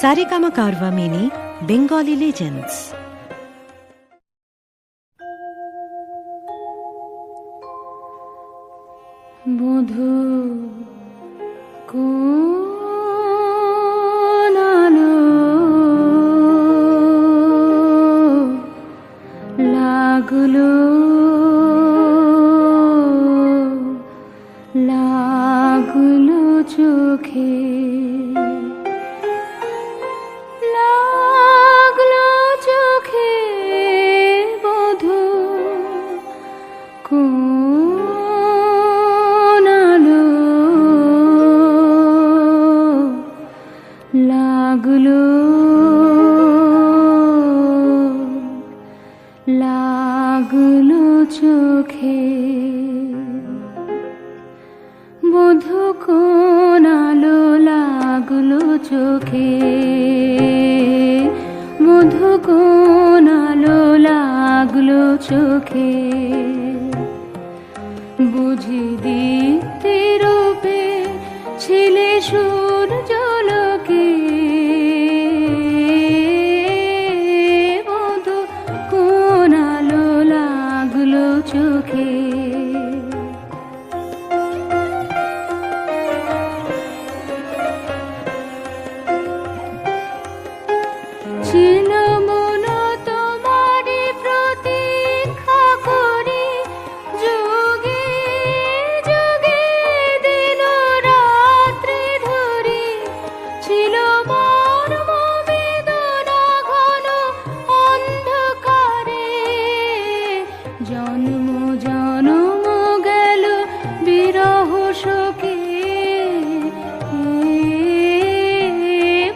Saregama Carvaan mini Bengali legends বধু কোন লাগল লাগল চোখে। কোন লাগল? লাগল চোখে? বধু কোন আলো লাগল চোখে? বধু কোন আলো লাগল চোখে? বুঝি দিতে রূপে ছিলে সূর্যলোকে শোকে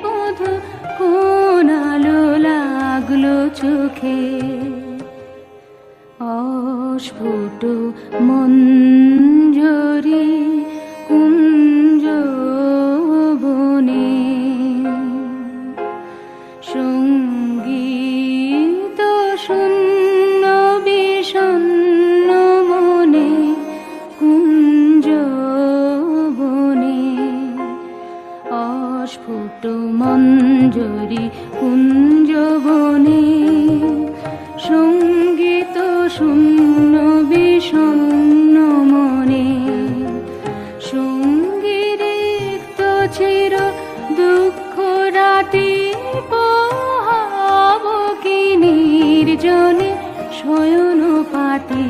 বধু লাগল চোখে? অস্ফুট মঞ্জরি মঞ্জরি কুঞ্জবনে সংগীত শূন্য বিষণ্ণ মনে। সঙ্গীরিক্ত চির দুঃখ রাতি পোহাব কি নির্জনে শয়ন পাতি